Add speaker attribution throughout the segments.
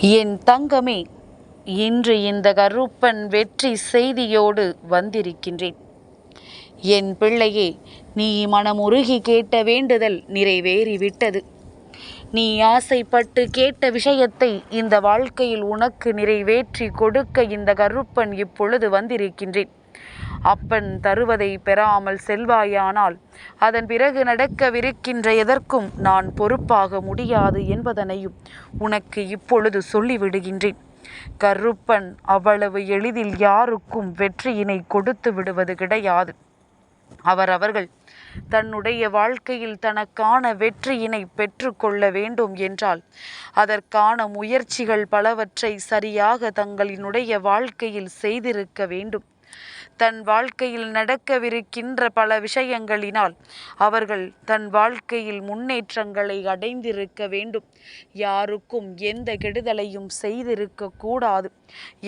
Speaker 1: என் தங்கமே இன்று இந்த கருப்பன் வெற்றி செய்தியோடு வந்திருக்கின்றேன். என் பிள்ளையே நீ மனமுருகி கேட்ட வேண்டுதல் நிறைவேறிவிட்டது. நீ ஆசைப்பட்டு கேட்ட விஷயத்தை இந்த வாழ்க்கையில் உனக்கு நிறைவேற்றி கொடுக்க இந்த கருப்பன் இப்பொழுது வந்திருக்கின்றேன். அப்பன் தருவதை பெறாமல் செல்வாயானால் அதன் பிறகு நடக்கவிருக்கின்ற எதற்கும் நான் பொறுப்பாக முடியாது என்பதனையும் உனக்கு இப்பொழுது சொல்லிவிடுகின்றேன். கருப்பன் அவ்வளவு எளிதில் யாருக்கும் வெற்றியினை கொடுத்து விடுவது கிடையாது. அவர் அவர்கள் தன்னுடைய வாழ்க்கையில் தனக்கான வெற்றியினை பெற்றுக்கொள்ள வேண்டும் என்றால் அதற்கான முயற்சிகள் பலவற்றை சரியாக தங்களினுடைய வாழ்க்கையில் செய்திருக்க வேண்டும். தன் வாழ்க்கையில் நடக்கவிருக்கின்ற பல விஷயங்களினால் அவர்கள் தன் வாழ்க்கையில் முன்னேற்றங்களை அடைந்திருக்க வேண்டும். யாருக்கும் எந்த கெடுதலையும் செய்திருக்க கூடாது.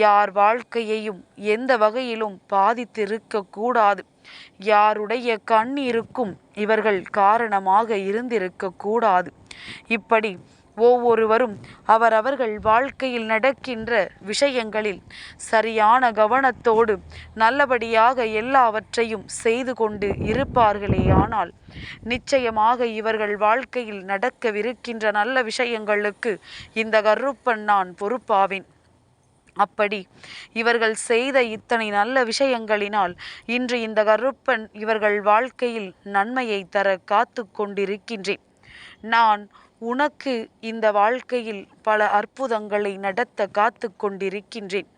Speaker 1: யார் வாழ்க்கையையும் எந்த வகையிலும் பாதித்திருக்க கூடாது. யாருடைய கண்ணீருக்கும் இவர்கள் காரணமாக இருந்திருக்க கூடாது. இப்படி ஒவ்வொருவரும் அவரவர்கள் வாழ்க்கையில் நடக்கின்ற விஷயங்களில் சரியான கவனத்தோடு நல்லபடியாக எல்லாவற்றையும் செய்து கொண்டு இருப்பார்களேயானால் நிச்சயமாக இவர்கள் வாழ்க்கையில் நடக்கவிருக்கின்ற நல்ல விஷயங்களுக்கு இந்த கருப்பன் நான் பொறுப்பாவேன். அப்படி இவர்கள் செய்த இத்தனை நல்ல விஷயங்களினால் இன்று இந்த கருப்பன் இவர்கள் வாழ்க்கையில் நன்மையை தர காத்து கொண்டிருக்கின்றேன். நான் உனக்கு இந்த வாழ்க்கையில் பல அற்புதங்களை நடத்த காத்து கொண்டிருக்கின்றேன்.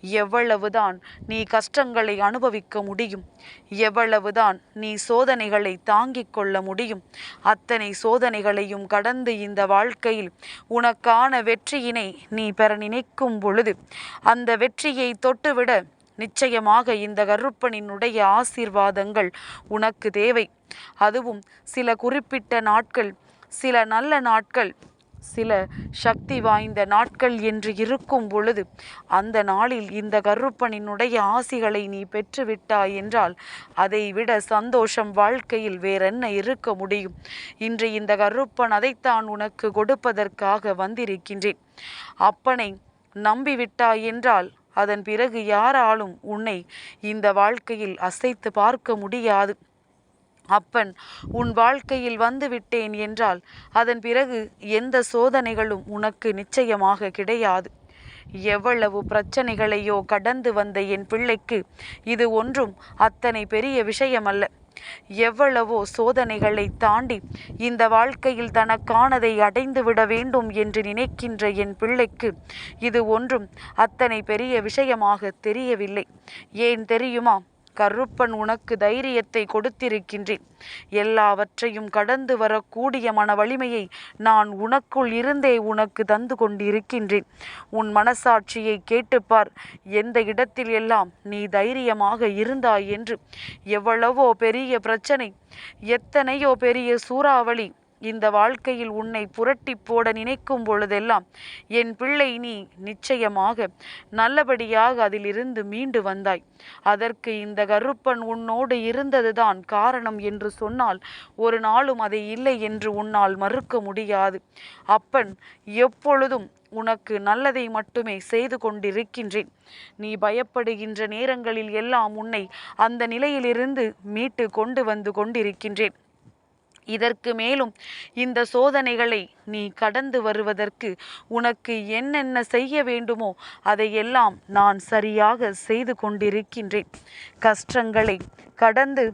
Speaker 1: எவ்வளவுதான் நீ கஷ்டங்களை அனுபவிக்க முடியும் எவ்வளவுதான் நீ சோதனைகளை தாங்கிக் கொள்ள முடியும் அத்தனை சோதனைகளையும் கடந்து இந்த வாழ்க்கையில் உனக்கான வெற்றியினை நீ பெற நினைக்கும் பொழுது அந்த வெற்றியை தொட்டுவிட நிச்சயமாக இந்த கருப்பனினுடைய ஆசீர்வாதங்கள் உனக்கு தேவை. அதுவும் சில குறிப்பிட்ட நாட்கள் சில நல்ல நாட்கள் சில சக்தி வாய்ந்த நாட்கள் என்று இருக்கும் பொழுது அந்த நாளில் இந்த கருப்பனினுடைய ஆசிகளை நீ பெற்றுவிட்டாய் என்றால் அதை விட சந்தோஷம் வாழ்க்கையில் வேறென்ன இருக்க முடியும்? இன்று இந்த கருப்பன் அதைத்தான் உனக்கு கொடுப்பதற்காக வந்திருக்கின்றேன். அப்பனை நம்பிவிட்டாய் என்றால் அதன் பிறகு யாராலும் உன்னை இந்த வாழ்க்கையில் அசைத்து பார்க்க முடியாது. அப்பன் உன் வாழ்க்கையில் வந்து விட்டேன் என்றால் அதன் பிறகு எந்த சோதனைகளும் உனக்கு நிச்சயமாக கிடையாது. எவ்வளவு பிரச்சனைகளையோ கடந்து வந்த என் பிள்ளைக்கு இது ஒன்றும் அத்தனை பெரிய விஷயமல்ல. எவ்வளவோ சோதனைகளை தாண்டி இந்த வாழ்க்கையில் தனக்கானதை அடைந்து விட வேண்டும் என்று நினைக்கின்ற என் பிள்ளைக்கு இது ஒன்றும் அத்தனை பெரிய விஷயமாக தெரியவில்லை. ஏன் தெரியுமா? கருப்பன் உனக்கு தைரியத்தை கொடுத்திருக்கின்றேன். எல்லாவற்றையும் கடந்து வரக்கூடிய மன வலிமையை நான் உனக்குள் இருந்தே உனக்கு தந்து கொண்டிருக்கின்றேன். உன் மனசாட்சியை கேட்டுப்பார். எந்த இடத்தில் எல்லாம் நீ தைரியமாக இருந்தாய் என்று. எவ்வளவோ பெரிய பிரச்சனை. எத்தனையோ பெரிய சூறாவளி. இந்த வாழ்க்கையில் உன்னை புரட்டி போட நினைக்கும் பொழுதெல்லாம் என் பிள்ளை நீ நிச்சயமாக நல்லபடியாக அதிலிருந்து மீண்டு வந்தாய். அதற்கு இந்த கருப்பன் உன்னோடு இருந்ததுதான் காரணம் என்று சொன்னால் ஒரு நாளும் அதை இல்லை என்று உன்னால் மறுக்க முடியாது. அப்பன் எப்பொழுதும் உனக்கு நல்லதை மட்டுமே செய்து கொண்டிருக்கின்றேன். நீ பயப்படுகின்ற நேரங்களில் எல்லாம் உன்னை அந்த நிலையிலிருந்து மீட்டு கொண்டு வந்து கொண்டிருக்கின்றேன். இதற்கு மேலும் இந்த சோதனைகளை நீ கடந்து வருவதற்கு உனக்கு என்னென்ன செய்ய வேண்டுமோ அதையெல்லாம் நான் சரியாக செய்து கொண்டிருக்கின்றேன். கஷ்டங்களை கடந்து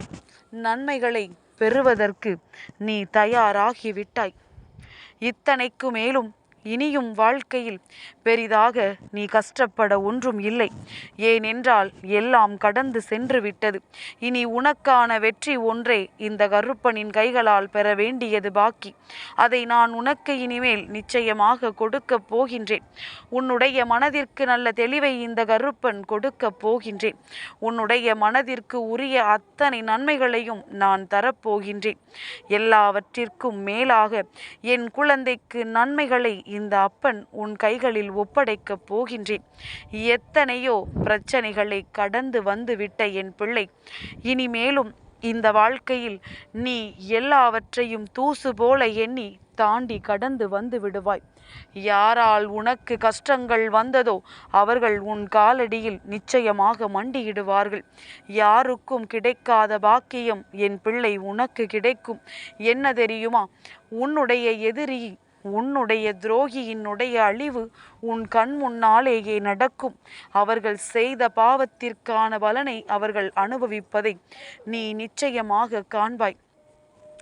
Speaker 1: நன்மைகளை பெறுவதற்கு நீ தயாராகிவிட்டாய். இத்தனைக்கு மேலும் இனியும் வாழ்க்கையில் பெரிதாக நீ கஷ்டப்பட ஒன்றும் இல்லை. ஏனென்றால் எல்லாம் கடந்து சென்று விட்டது. இனி உனக்கான வெற்றி ஒன்றே இந்த கருப்பனின் கைகளால் பெற வேண்டியது பாக்கி. அதை நான் உனக்கு இனிமேல் நிச்சயமாக கொடுக்கப் போகின்றேன். உன்னுடைய மனதிற்கு நல்ல தெளிவை இந்த கருப்பன் கொடுக்கப் போகின்றேன். உன்னுடைய மனதிற்கு உரிய அத்தனை நன்மைகளையும் நான் தரப்போகின்றேன். எல்லாவற்றிற்கும் மேலாக என் குழந்தைக்கு நன்மைகளை இந்த அப்பன் உன் கைகளில் ஒப்படைக்கப் போகின்றேன். எத்தனையோ பிரச்சனைகளை கடந்து வந்து விட்ட என் பிள்ளை. இனிமேலும் இந்த வாழ்க்கையில் நீ எல்லாவற்றையும் தூசு போல எண்ணி தாண்டி கடந்து வந்து விடுவாய். யாரால் உனக்கு கஷ்டங்கள் வந்ததோ அவர்கள் உன் காலடியில் நிச்சயமாக மண்டியிடுவார்கள். யாருக்கும் கிடைக்காத பாக்கியம் என் பிள்ளை உனக்கு கிடைக்கும். என்ன தெரியுமா? உன்னுடைய எதிரி உன்னுடைய துரோகியினுடைய அழிவு உன் கண் முன்னாலேயே நடக்கும். அவர்கள் செய்த பாவத்திற்கான பலனை அவர்கள் அனுபவிப்பதை நீ நிச்சயமாக காண்பாய்.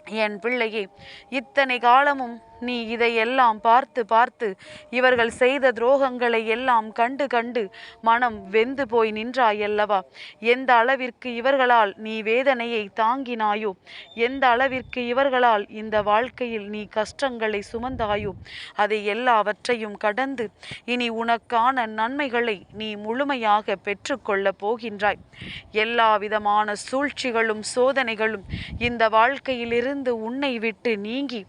Speaker 1: என் பிள்ளையே இத்தனை காலமும் நீ இதையெல்லாம் பார்த்து பார்த்து இவர்கள் செய்த துரோகங்களை எல்லாம் கண்டு கண்டு மனம் வெந்து போய் நின்றாயல்லவா? எந்த அளவிற்கு இவர்களால் நீ வேதனையை தாங்கினாயோ எந்த அளவிற்கு இவர்களால் இந்த வாழ்க்கையில் நீ கஷ்டங்களை சுமந்தாயோ அதை எல்லாவற்றையும் கடந்து இனி உனக்கான நன்மைகளை நீ முழுமையாக பெற்றுக்கொள்ளப் போகின்றாய். எல்லா விதமான சூழ்ச்சிகளும் சோதனைகளும் இந்த வாழ்க்கையிலிருந்து உன்னை விட்டு நீங்கி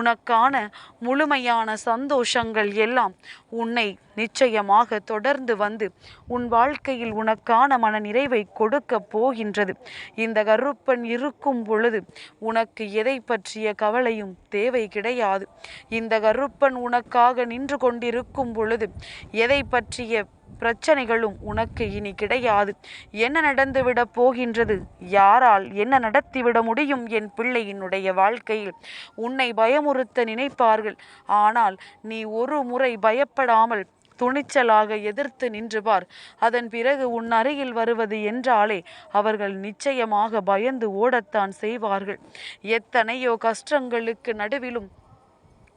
Speaker 1: உனக்கான முழுமையான சந்தோஷங்கள் எல்லாம் உன்னை நிச்சயமாக தொடர்ந்து வந்து உன் வாழ்க்கையில் உனக்கான மன நிறைவை கொடுக்க போகின்றது. இந்த கருப்பன் இருக்கும் பொழுது உனக்கு எதை பற்றிய கவலையும் தேவை கிடையாது. இந்த கருப்பன் உனக்காக நின்று கொண்டிருக்கும் பொழுது எதை பற்றிய பிரச்சனைகளும் உனக்கு இனி கிடையாது. என்ன நடந்துவிடப் போகின்றது? யாரால் என்ன நடத்திவிட முடியும் என் பிள்ளையினுடைய வாழ்க்கையில்? உன்னை பயமுறுத்த நினைப்பார்கள். ஆனால் நீ ஒரு முறை பயப்படாமல் துணிச்சலாக எதிர்த்து நின்று பார். அதன் பிறகு உன் அருகில் வருவது என்றாலே அவர்கள் நிச்சயமாக பயந்து ஓடத்தான் செய்வார்கள். எத்தனையோ கஷ்டங்களுக்கு நடுவிலும்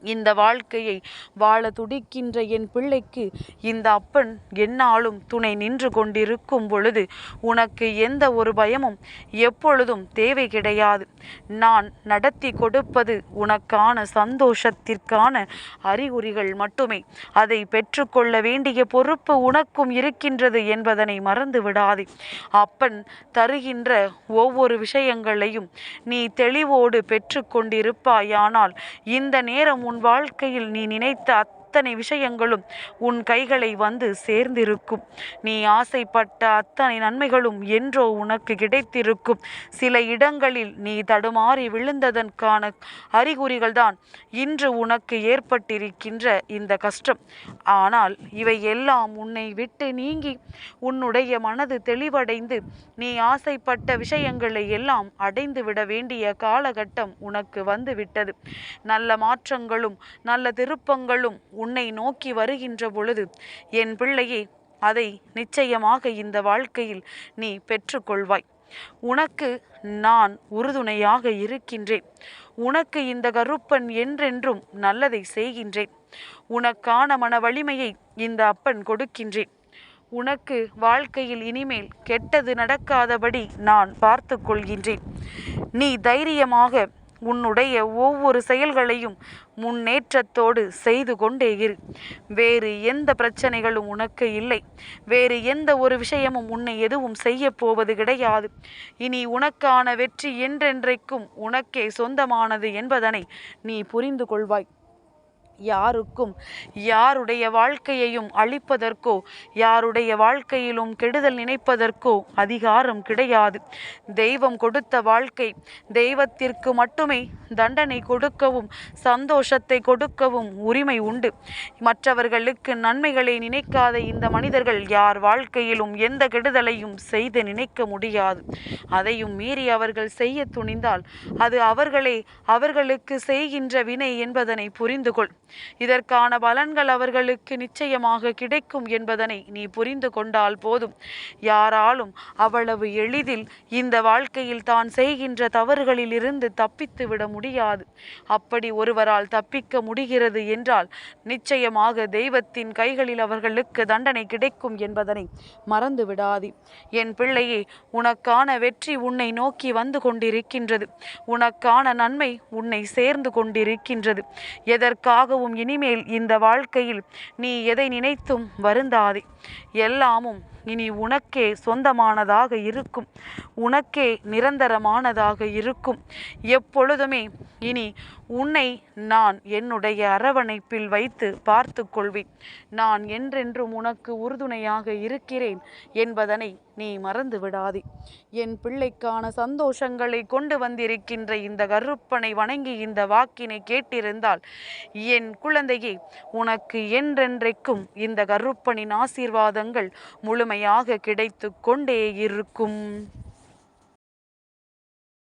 Speaker 1: இந்த வாழ்க்கையை வாழ துடிக்கின்ற என் பிள்ளைக்கு இந்த அப்பன் என்னாலும் துணை நின்று கொண்டிருக்கும் பொழுது உனக்கு எந்த ஒரு பயமும் எப்பொழுதும் தேவை கிடையாது. நான் நடத்தி கொடுப்பது உனக்கான சந்தோஷத்திற்கான அறிகுறிகள் மட்டுமே. அதை பெற்றுக்கொள்ள வேண்டிய பொறுப்பு உனக்கும் இருக்கின்றது என்பதனை மறந்து விடாதே. அப்பன் தருகின்ற ஒவ்வொரு விஷயங்களையும் நீ தெளிவோடு பெற்றுக்கொண்டிருப்பாயானால் இந்த நேரம் உன் வாழ்க்கையில் நீ நினைத்த அத்தனை விஷயங்களும் உன் கைகளை வந்து சேர்ந்திருக்கும். நீ ஆசைப்பட்ட அத்தனை நன்மைகளும் என்றோ உனக்கு கிடைத்திருக்கும். சில இடங்களில் நீ தடுமாறி விழுந்ததற்கான அறிகுறிகள் தான் இன்று உனக்கு ஏற்பட்டிருக்கின்ற இந்த கஷ்டம். ஆனால் இவை எல்லாம் உன்னை விட்டு நீங்கி உன்னுடைய மனது தெளிவடைந்து நீ ஆசைப்பட்ட விஷயங்களை எல்லாம் அடைந்து விட வேண்டிய காலகட்டம் உனக்கு வந்து விட்டது நல்ல மாற்றங்களும் நல்ல திருப்பங்களும் உன்னை நோக்கி வருகின்ற பொழுது என் பிள்ளையே அதை நிச்சயமாக இந்த வாழ்க்கையில் நீ பெற்றுக்கொள்வாய். உனக்கு நான் உறுதுணையாக இருக்கின்றேன். உனக்கு இந்த கருப்பன் என்றென்றும் நல்லதை செய்கின்றேன். உனக்கான மன வலிமையை இந்த அப்பன் கொடுக்கின்றேன். உனக்கு வாழ்க்கையில் இனிமேல் கெட்டது நடக்காதபடி நான் பார்த்து கொள்கின்றேன் நீ தைரியமாக உன்னுடைய ஒவ்வொரு செயல்களையும் முன்னேற்றத்தோடு செய்து கொண்டே இரு. வேறு எந்த பிரச்சனைகளும் உனக்கு இல்லை. வேறு எந்த ஒரு விஷயமும் உன்னை எதுவும் செய்ய போவது கிடையாது. இனி உனக்கான வெற்றி என்றென்றைக்கும் உனக்கே சொந்தமானது என்பதனை நீ புரிந்து கொள்வாய். யாருக்கும்? யாருடைய வாழ்க்கையையும் அழிப்பதற்கோ யாருடைய வாழ்க்கையிலும் கெடுதல் நினைப்பதற்கோ அதிகாரம் கிடையாது. தெய்வம் கொடுத்த வாழ்க்கை தெய்வத்திற்கு மட்டுமே தண்டனை கொடுக்கவும் சந்தோஷத்தை கொடுக்கவும் உரிமை உண்டு. மற்றவர்களுக்கு நன்மைகளை நினைக்காத இந்த மனிதர்கள் யார் வாழ்க்கையிலும் எந்த கெடுதலையும் செய்து நினைக்க முடியாது. அதையும் மீறி அவர்கள் செய்ய துணிந்தால் அது அவர்களே அவர்களுக்கு செய்கின்ற வினை என்பதனை புரிந்து கொள் இதற்கான பலன்கள் அவர்களுக்கு நிச்சயமாக கிடைக்கும் என்பதனை நீ புரிந்து கொண்டால் போதும். யாராலும் அவ்வளவு எளிதில் இந்த வாழ்க்கையில் தான் செய்கின்ற தவறுகளில் இருந்து தப்பித்து விட முடியாது. அப்படி ஒருவரால் தப்பிக்க முடிகிறது என்றால் நிச்சயமாக தெய்வத்தின் கைகளில் அவர்களுக்கு தண்டனை கிடைக்கும் என்பதனை மறந்து விடாதே. என் பிள்ளையே உனக்கான வெற்றி உன்னை நோக்கி வந்து கொண்டிருக்கின்றது. உனக்கான நன்மை உன்னை சேர்ந்து கொண்டிருக்கின்றது. எதற்காக எதற்காகவும் இனிமேல் இந்த வாழ்க்கையில் நீ எதை நினைத்தும் வருந்தாதே. எல்லாமும் இனி உனக்கே சொந்தமானதாக இருக்கும். உனக்கே நிரந்தரமானதாக இருக்கும். எப்பொழுதுமே இனி உன்னை நான் என்னுடைய அரவணைப்பில் வைத்து பார்த்து கொள்வேன் நான் என்றென்றும் உனக்கு உறுதுணையாக இருக்கிறேன் என்பதனை நீ மறந்து விடாதே என் பிள்ளைக்கான சந்தோஷங்களை கொண்டு வந்திருக்கின்ற இந்த கருப்பனை வணங்கி இந்த வாக்கினை கேட்டிருந்தால் என் குழந்தையே உனக்கு என்றென்றைக்கும் இந்த கருப்பனின் ஆசீர்வாதங்கள் முழுமையாக கிடைத்து கொண்டே இருக்கும்.